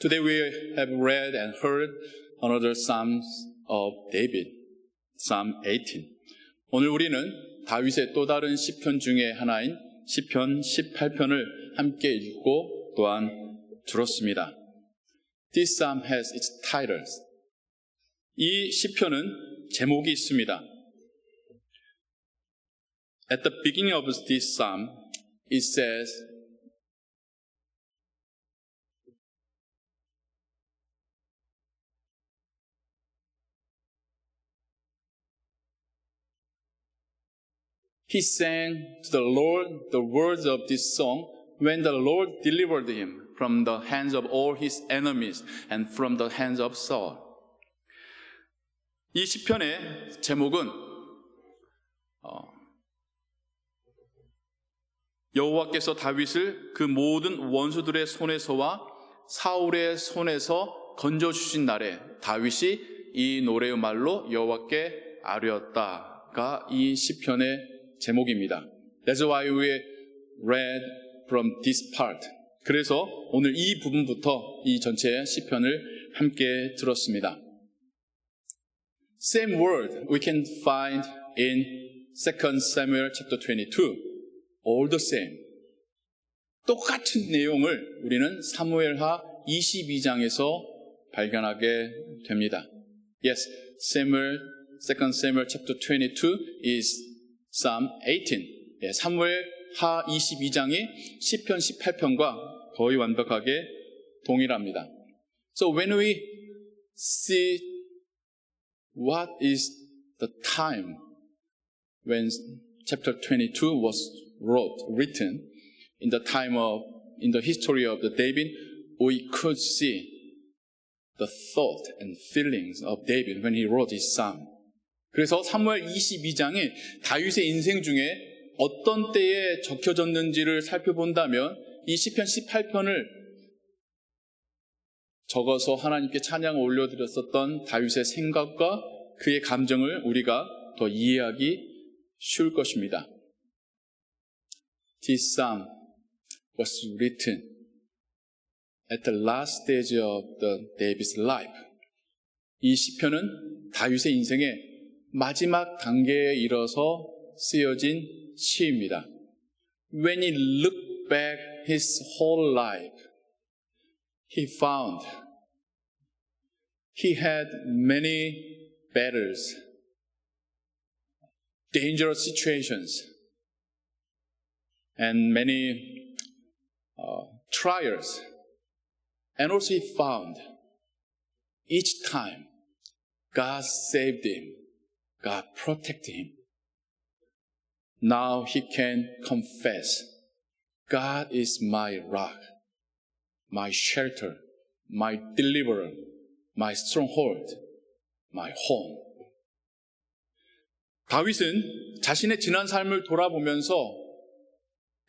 Today we have read and heard another Psalms of David, Psalm 18. 오늘 우리는 다윗의 또 다른 시편 중에 하나인 시편 18편을 함께 읽고 또한 들었습니다. This psalm has its titles. 이 시편은 제목이 있습니다. At the beginning of this psalm, it says, He sang to the Lord the words of this song when the Lord delivered him from the hands of all his enemies and from the hands of Saul. 이 시편의 제목은 어, 여호와께서 다윗을 그 모든 원수들의 손에서와 사울의 손에서 건져 주신 날에 다윗이 이 노래의 말로 여호와께 아뢰었다가 이 시편의 제목입니다. That's why we read from this part. 그래서 오늘 이 부분부터 이 전체 시편을 함께 들었습니다. Same word we can find in 2 Samuel chapter 22. All the same. 똑같은 내용을 우리는 사무엘하 22장에서 발견하게 됩니다. Yes, Samuel, 2 Samuel chapter 22 is Psalm 18. 예, 사무엘 하 22장이 시편 18편과 거의 완벽하게 동일합니다. So when we see what is the time when chapter 22 was wrote, written in the time of in the history of the David, we could see the thought and feelings of David when he wrote his psalm. 그래서 3월 22장에 다윗의 인생 중에 어떤 때에 적혀졌는지를 살펴본다면 이 시편 18편을 적어서 하나님께 찬양을 올려드렸었던 다윗의 생각과 그의 감정을 우리가 더 이해하기 쉬울 것입니다. This psalm was written at the last stage of the David's life. 이 시편은 다윗의 인생의 마지막 단계에 이르러서 쓰여진 시입니다. When he looked back his whole life, he found he had many battles, dangerous situations, and many uh, trials. And also, he found each time God saved him, God protected him. Now he can confess God is my rock, my shelter, my deliverer, my stronghold, my home. 다윗은 자신의 지난 삶을 돌아보면서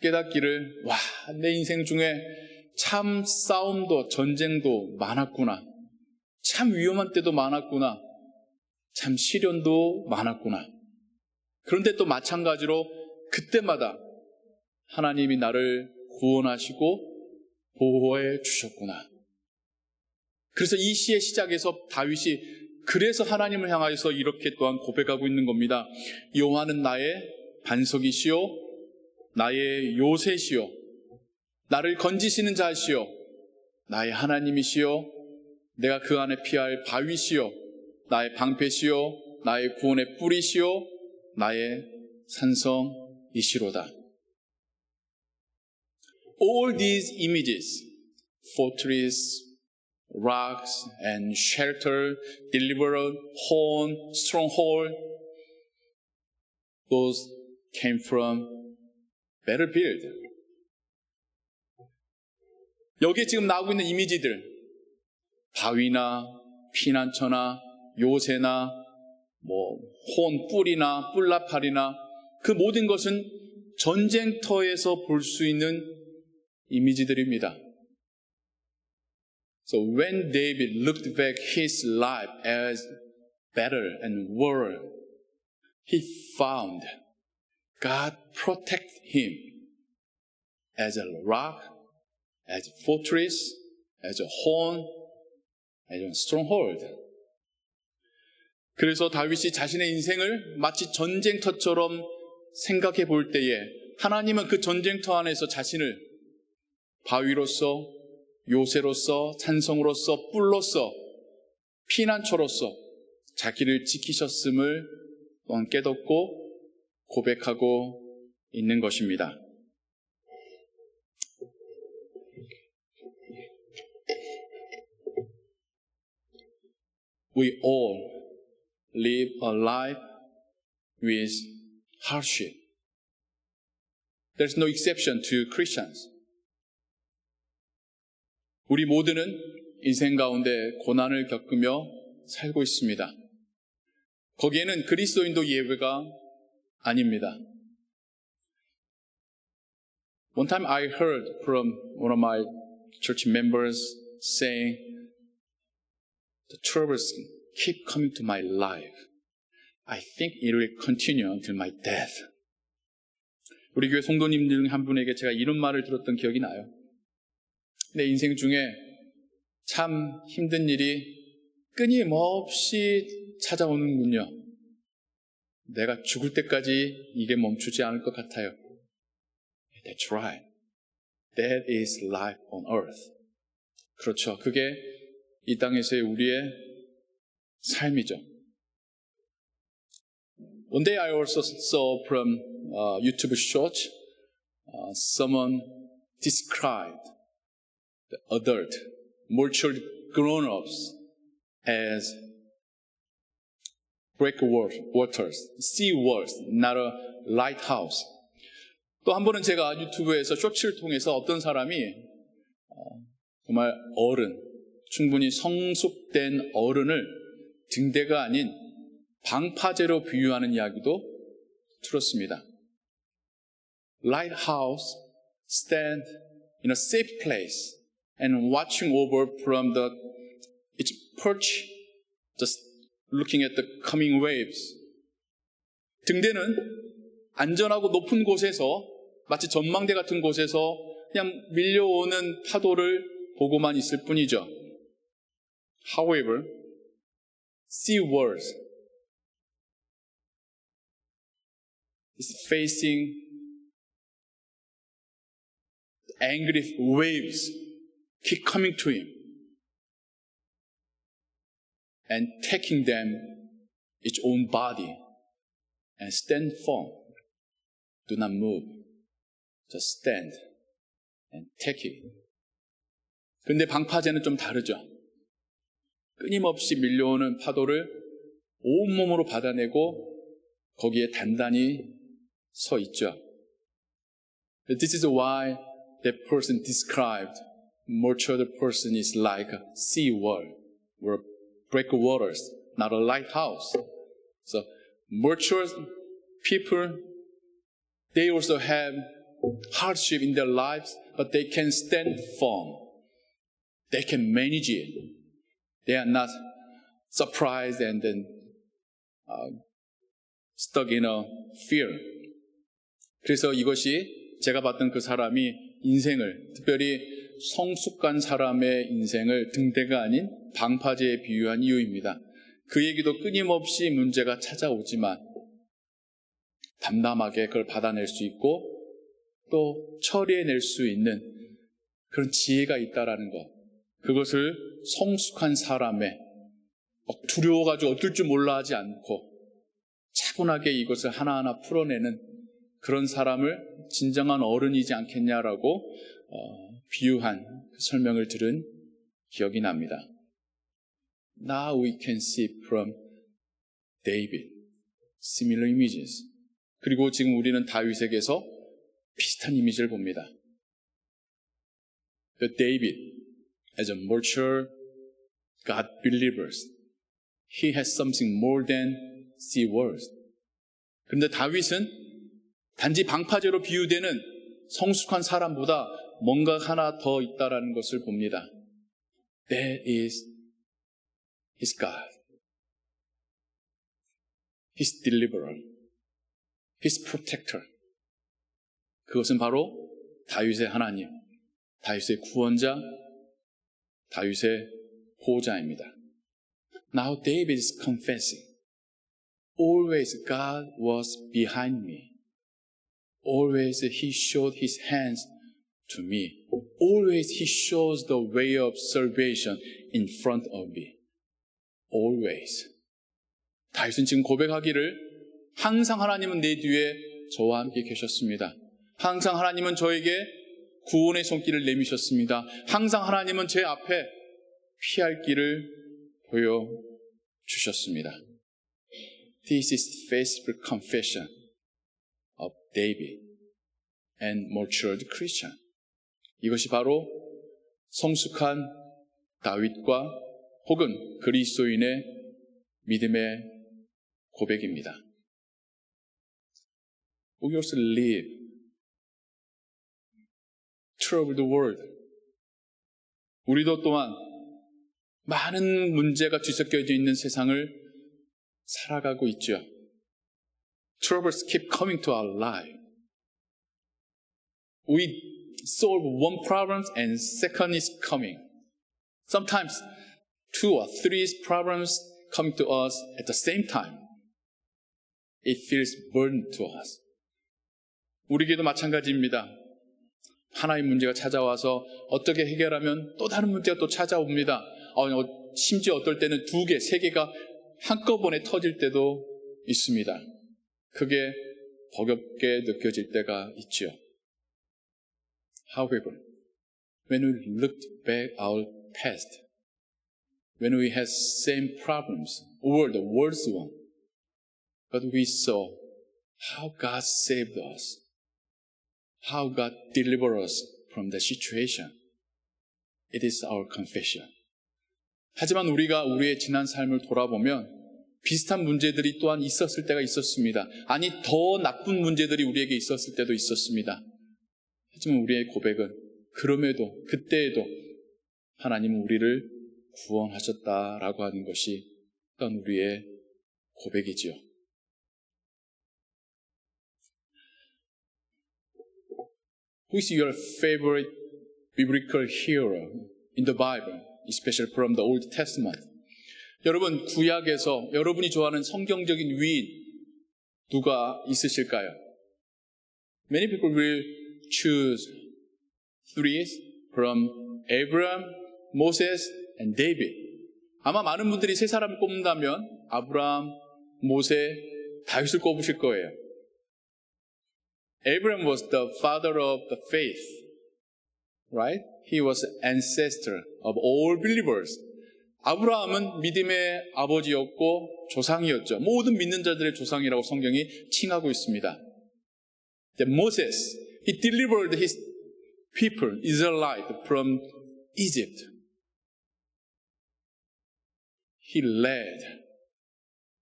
깨닫기를, 와, 내 인생 중에 참 싸움도 전쟁도 많았구나. 참 위험한 때도 많았구나. 참 시련도 많았구나. 그런데 또 마찬가지로 그때마다 하나님이 나를 구원하시고 보호해 주셨구나. 그래서 이 시의 시작에서 다윗이 그래서 하나님을 향하여서 이렇게 또한 고백하고 있는 겁니다. 여호와는 나의 반석이시요 나의 요새시요 나를 건지시는 자시요 나의 하나님이시요 내가 그 안에 피할 바위시요 나의 방패시요 나의 구원의 뿌리시요 나의 산성이시로다. All these images, fortress, rocks and shelter, deliverer, horn, stronghold, those came from battlefield. 여기에 지금 나오고 있는 이미지들, 바위나 피난처나 요새나 뭐 혼, 뿔이나 뿔나팔이나 그 모든 것은 전쟁터에서 볼 수 있는 이미지들입니다. So when David looked back his life as battle and war, he found God protect him as a rock, as a fortress, as a horn, as a stronghold. 그래서 다윗이 자신의 인생을 마치 전쟁터처럼 생각해 볼 때에 하나님은 그 전쟁터 안에서 자신을 바위로서 요새로서 찬성으로서 뿔로서 피난처로서 자기를 지키셨음을 깨닫고 고백하고 있는 것입니다. We all live a life with hardship. There's no exception to Christians. 우리 모두는 인생 가운데 고난을 겪으며 살고 있습니다. 거기에는 그리스도인도 예외가 아닙니다. One time I heard from one of my church members saying, The troubles keep coming to my life. I think it will continue until my death. 우리 교회 성도님 중 한 분에게 제가 이런 말을 들었던 기억이 나요. 내 인생 중에 참 힘든 일이 끊임없이 찾아오는군요. 내가 죽을 때까지 이게 멈추지 않을 것 같아요. That's right. That is life on earth. 그렇죠. 그게 이 땅에서의 우리의 삶이죠. One day I also saw from uh, YouTube short, uh, someone described the adult, mature grown-ups as breakwaters, sea walls, not a lighthouse. 또 한 번은 제가 유튜브에서 쇼츠를 통해서 어떤 사람이 어, 정말 어른, 충분히 성숙된 어른을 등대가 아닌 방파제로 비유하는 이야기도 들었습니다. Lighthouse stand in a safe place and watching over from the its perch, just looking at the coming waves. 등대는 안전하고 높은 곳에서 마치 전망대 같은 곳에서 그냥 밀려오는 파도를 보고만 있을 뿐이죠. However, sea words is facing angry waves keep coming to him and taking them its own body and stand firm. Do not move. Just stand and take it. 근데 방파제는 좀 다르죠. 끊임없이 밀려오는 파도를 온몸으로 받아내고 거기에 단단히 서 있죠. This is why that person described matured person is like a sea wall or breakwaters, not a lighthouse. So mature people, they also have hardship in their lives, but they can stand firm. They can manage it. They are not surprised and then uh, stuck in a fear. 그래서 이것이 제가 봤던 그 사람이 인생을 특별히 성숙한 사람의 인생을 등대가 아닌 방파제에 비유한 이유입니다. 그에게도 끊임없이 문제가 찾아오지만 담담하게 그걸 받아낼 수 있고 또 처리해낼 수 있는 그런 지혜가 있다라는 것. 그것을 성숙한 사람의 두려워가지고 어떨 줄 몰라 하지 않고 차분하게 이것을 하나하나 풀어내는 그런 사람을 진정한 어른이지 않겠냐라고 어, 비유한 그 설명을 들은 기억이 납니다. Now we can see from David similar images. 그리고 지금 우리는 다윗에게서 비슷한 이미지를 봅니다. The David as a mature God believers, he has something more than sea words. 그런데 다윗은 단지 방파제로 비유되는 성숙한 사람보다 뭔가 하나 더 있다라는 것을 봅니다. That is his God. His deliverer. His protector. 그것은 바로 다윗의 하나님, 다윗의 구원자, 다윗의 보호자입니다. Now David is confessing. Always God was behind me. Always he showed his hands to me. Always he shows the way of salvation in front of me. Always. 다윗은 지금 고백하기를 항상 하나님은 내 뒤에 저와 함께 계셨습니다. 항상 하나님은 저에게 구원의 손길을 내미셨습니다. 항상 하나님은 제 앞에 피할 길을 보여 주셨습니다. This is faithful confession of David and matured Christian. 이것이 바로 성숙한 다윗과 혹은 그리스도인의 믿음의 고백입니다. We also live troubled world. 우리도 또한 많은 문제가 뒤섞여져 있는 세상을 살아가고 있죠. Troubles keep coming to our life. We solve one problem and second is coming. Sometimes two or three problems come to us at the same time. It feels burden to us. 우리에게도 마찬가지입니다. 하나의 문제가 찾아와서 어떻게 해결하면 또 다른 문제가 또 찾아옵니다. 어, 심지어 어떨 때는 두 개, 세 개가 한꺼번에 터질 때도 있습니다. 그게 버겁게 느껴질 때가 있죠. However, when we looked back our past, when we had same problems or the worst one, but we saw how God saved us, how God delivered us from the situation. It is our confession. 하지만 우리가 우리의 지난 삶을 돌아보면 비슷한 문제들이 또한 있었을 때가 있었습니다. 아니, 더 나쁜 문제들이 우리에게 있었을 때도 있었습니다. 하지만 우리의 고백은 그럼에도, 그때에도 하나님은 우리를 구원하셨다라고 하는 것이 또한 우리의 고백이지요. Who is your favorite biblical hero in the Bible, especially from the Old Testament? 여러분, 구약에서 여러분이 좋아하는 성경적인 위인 누가 있으실까요? Many people will choose three from Abraham, Moses, and David. 아마 많은 분들이 세 사람을 꼽는다면 아브라함, 모세, 다윗을 꼽으실 거예요. Abraham was the father of the faith, right? He was ancestor of all believers. 아브라함은 믿음의 아버지였고 조상이었죠. 모든 믿는 자들의 조상이라고 성경이 칭하고 있습니다. Moses, he delivered his people, Israelite, from Egypt. He led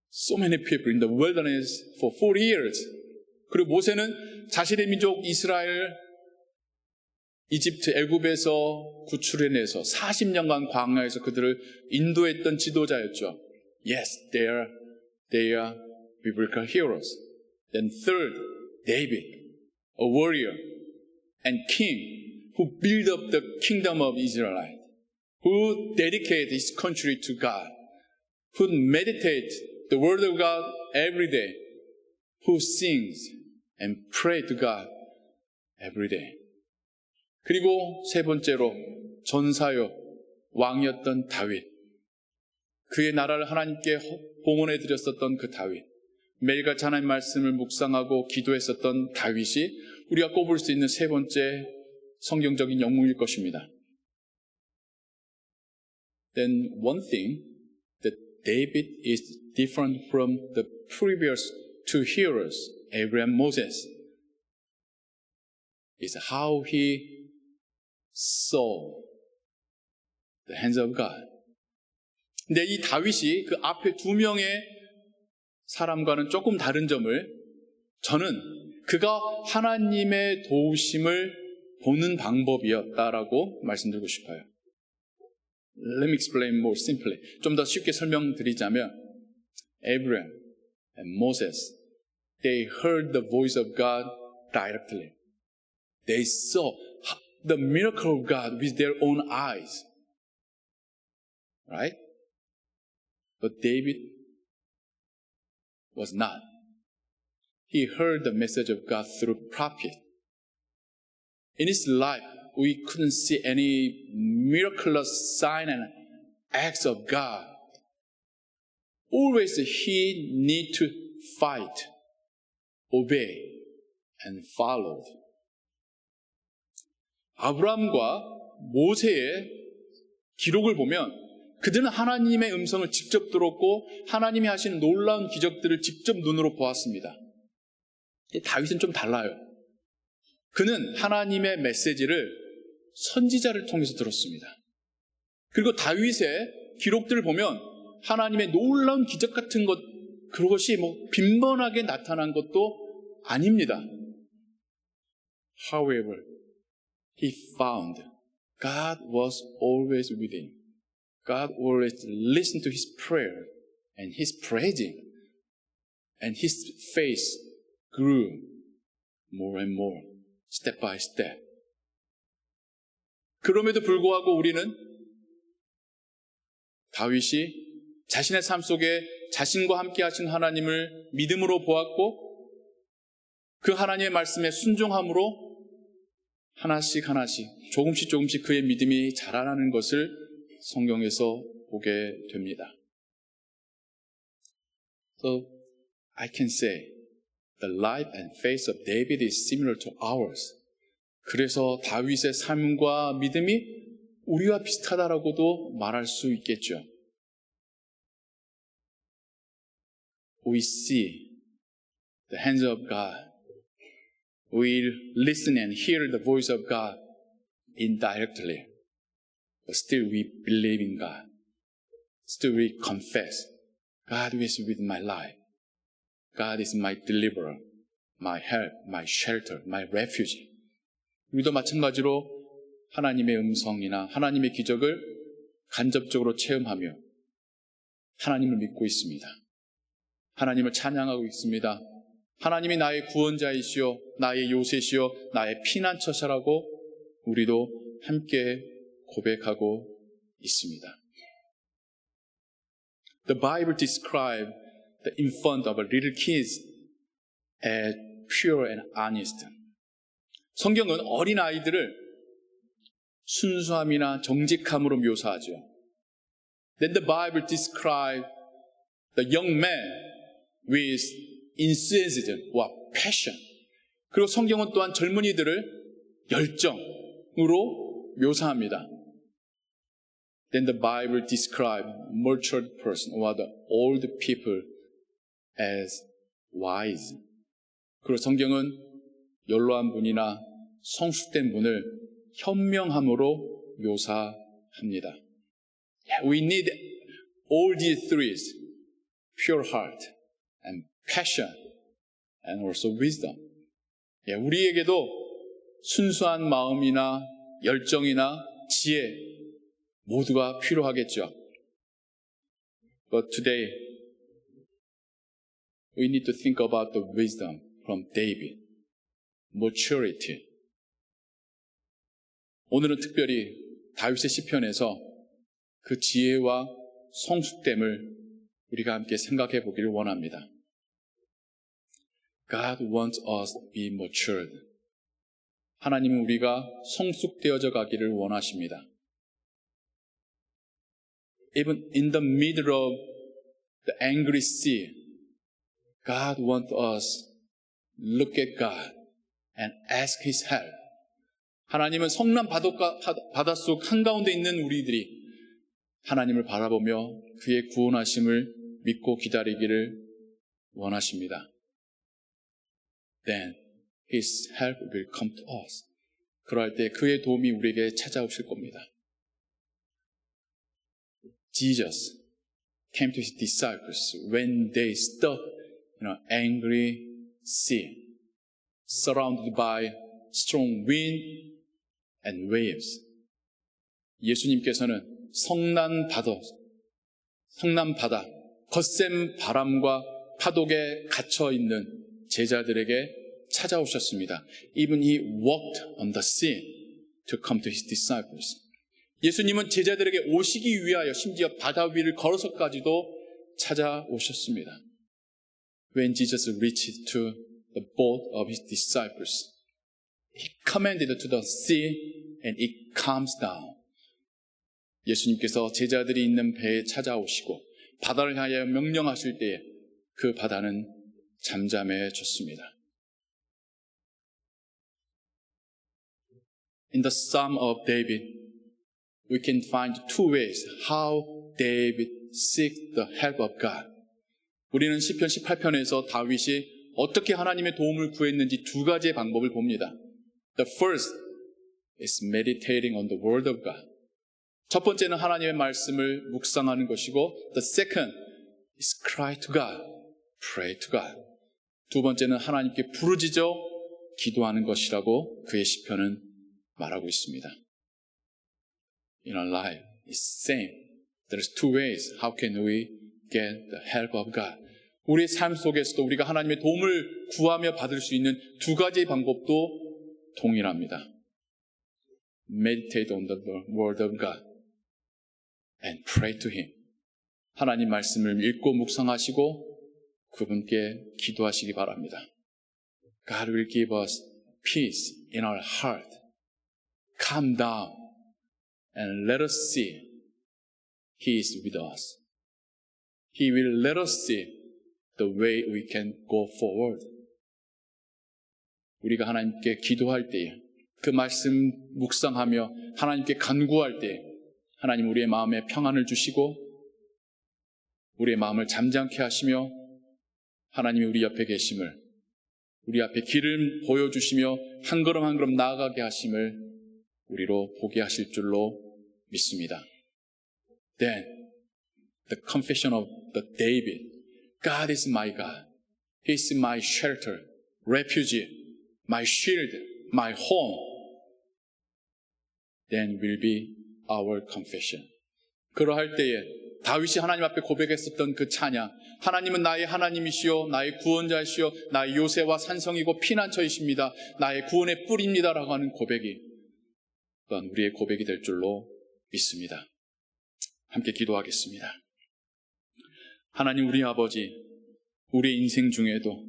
so many people in the wilderness for 40 years. 그리고 모세는 자신의 민족 이스라엘 이집트 애굽에서 구출해내서 40년간 광야에서 그들을 인도했던 지도자였죠. Yes, they are, they are biblical heroes. Then third, David, a warrior and king who built up the kingdom of Israel, who dedicated his country to God, who meditate the word of God every day, who sings and pray to God every day. 그리고 세 번째로 전사요 왕이었던 다윗. 그의 나라를 하나님께 봉헌해 드렸었던 그 다윗. 매일같이 하나님 말씀을 묵상하고 기도했었던 다윗이 우리가 꼽을 수 있는 세 번째 성경적인 영웅일 것입니다. Then one thing that David is different from the previous two heroes, Abraham, Moses, is how he saw the hands of God. 근데 이 다윗이 그 앞에 두 명의 사람과는 조금 다른 점을 저는 그가 하나님의 도우심을 보는 방법이었다라고 말씀드리고 싶어요. Let me explain more simply. 좀 더 쉽게 설명드리자면 Abraham and Moses they heard the voice of God directly. They saw the miracle of God with their own eyes. right? But David was not. He heard the message of God through prophet. In his life, we couldn't see any miraculous sign and acts of God. Always he need to fight, obey, and follow. 아브라함과 모세의 기록을 보면 그들은 하나님의 음성을 직접 들었고 하나님이 하신 놀라운 기적들을 직접 눈으로 보았습니다. 다윗은 좀 달라요. 그는 하나님의 메시지를 선지자를 통해서 들었습니다. 그리고 다윗의 기록들을 보면 하나님의 놀라운 기적 같은 것, 그것이 뭐 빈번하게 나타난 것도 아닙니다. However, he found God was always with him. God always listened to his prayer and his praising. And his faith grew more and more, step by step. 그럼에도 불구하고 우리는 다윗이 자신의 삶 속에 자신과 함께 하신 하나님을 믿음으로 보았고 그 하나님의 말씀에 순종함으로 하나씩 하나씩 조금씩 조금씩 그의 믿음이 자라나는 것을 성경에서 보게 됩니다. So I can say the life and faith of David is similar to ours. 그래서 다윗의 삶과 믿음이 우리와 비슷하다라고도 말할 수 있겠죠. We see the hands of God. We listen and hear the voice of God indirectly. But still we believe in God. Still we confess. God is with my life. God is my deliverer, my help, my shelter, my refuge. 우리도 마찬가지로 하나님의 음성이나 하나님의 기적을 간접적으로 체험하며 하나님을 믿고 있습니다. 하나님을 찬양하고 있습니다. 하나님이 나의 구원자이시요, 나의 요새시요, 나의 피난처사라고 우리도 함께 고백하고 있습니다. The Bible describes the infant of little kids as pure and honest. 성경은 어린 아이들을 순수함이나 정직함으로 묘사하죠. Then the Bible describes the young man with enthusiasm와 passion. 그리고 성경은 또한 젊은이들을 열정으로 묘사합니다. Then the Bible describes matured person or the old people as wise. 그리고 성경은 연로한 분이나 성숙된 분을 현명함으로 묘사합니다. We need all these three: pure heart, and passion, and also wisdom. 예, 우리에게도 순수한 마음이나 열정이나 지혜 모두가 필요하겠죠. But today, we need to think about the wisdom from David, maturity. 오늘은 특별히 다윗의 시편에서 그 지혜와 성숙됨을 우리가 함께 생각해 보기를 원합니다. God wants us to be matured. 하나님은 우리가 성숙되어져 가기를 원하십니다. Even in the middle of the angry sea, God wants us look at God and ask His help. 하나님은 성난 바닷속 한가운데 있는 우리들이 하나님을 바라보며 그의 구원하심을 믿고 기다리기를 원하십니다. Then His help will come to us. 그럴 때 그의 도움이 우리에게 찾아오실 겁니다. Jesus came to his disciples when they stood in an angry sea, surrounded by strong wind and waves. 예수님께서는 성난 바다, 성난 바다, 거센 바람과 파독에 갇혀 있는 제자들에게 찾아오셨습니다. Even he walked on the sea to come to his disciples. 예수님은 제자들에게 오시기 위하여 심지어 바다 위를 걸어서까지도 찾아오셨습니다. When Jesus reached to the boat of his disciples, he commanded to the sea and it calms down. 예수님께서 제자들이 있는 배에 찾아오시고 바다를 향하여 명령하실 때에 그 바다는 잠잠해졌습니다. In the Psalm of David, we can find two ways how David seek the help of God. 우리는 시편 18편에서 다윗이 어떻게 하나님의 도움을 구했는지 두 가지의 방법을 봅니다. The first is meditating on the word of God. 첫 번째는 하나님의 말씀을 묵상하는 것이고 the second is cry to God, pray to God. 두 번째는 하나님께 부르짖어 기도하는 것이라고 그의 시편은 말하고 있습니다. In our life, it's same. There's two ways. How can we get the help of God? 우리의 삶 속에서도 우리가 하나님의 도움을 구하며 받을 수 있는 두 가지의 방법도 동일합니다. Meditate on the word of God and pray to Him. 하나님 말씀을 읽고 묵상하시고 그분께 기도하시기 바랍니다. God will give us peace in our heart. Calm down and let us see He is with us. He will let us see the way we can go forward. 우리가 하나님께 기도할 때에 그 말씀 묵상하며 하나님께 간구할 때 하나님 우리의 마음에 평안을 주시고 우리의 마음을 잠잠케 하시며 하나님이 우리 옆에 계심을 우리 앞에 길을 보여주시며 한 걸음 한 걸음 나아가게 하심을 우리로 보게 하실 줄로 믿습니다. Then the confession of the David, God is my God. He is my shelter, refuge, my shield, my home. Then will be our confession. 그러할 때에 다윗이 하나님 앞에 고백했었던 그 찬양, 하나님은 나의 하나님이시요, 나의 구원자이시요, 나의 요새와 산성이고 피난처이십니다. 나의 구원의 뿔입니다라고 하는 고백이 또한 우리의 고백이 될 줄로 믿습니다. 함께 기도하겠습니다. 하나님 우리 아버지, 우리 인생 중에도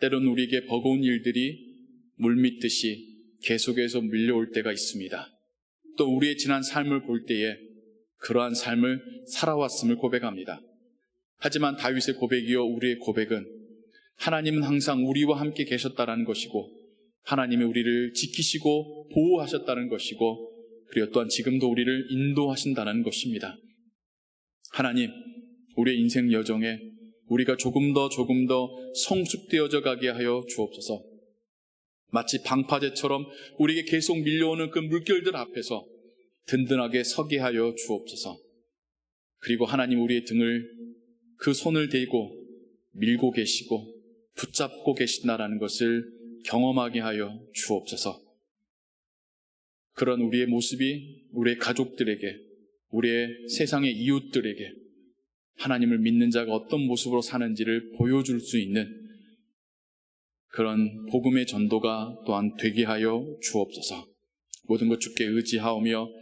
때론 우리에게 버거운 일들이 물밀듯이 계속해서 밀려올 때가 있습니다. 또 우리의 지난 삶을 볼 때에 그러한 삶을 살아왔음을 고백합니다. 하지만 다윗의 고백이요 우리의 고백은 하나님은 항상 우리와 함께 계셨다라는 것이고 하나님이 우리를 지키시고 보호하셨다는 것이고 그리고 또한 지금도 우리를 인도하신다는 것입니다. 하나님, 우리의 인생 여정에 우리가 조금 더 조금 더 성숙되어져 가게 하여 주옵소서. 마치 방파제처럼 우리에게 계속 밀려오는 그 물결들 앞에서 든든하게 서게 하여 주옵소서. 그리고 하나님 우리의 등을 그 손을 대고 밀고 계시고 붙잡고 계신다라는 것을 경험하게 하여 주옵소서. 그런 우리의 모습이 우리의 가족들에게, 우리의 세상의 이웃들에게 하나님을 믿는 자가 어떤 모습으로 사는지를 보여줄 수 있는 그런 복음의 전도가 또한 되게 하여 주옵소서. 모든 것 주께 의지하오며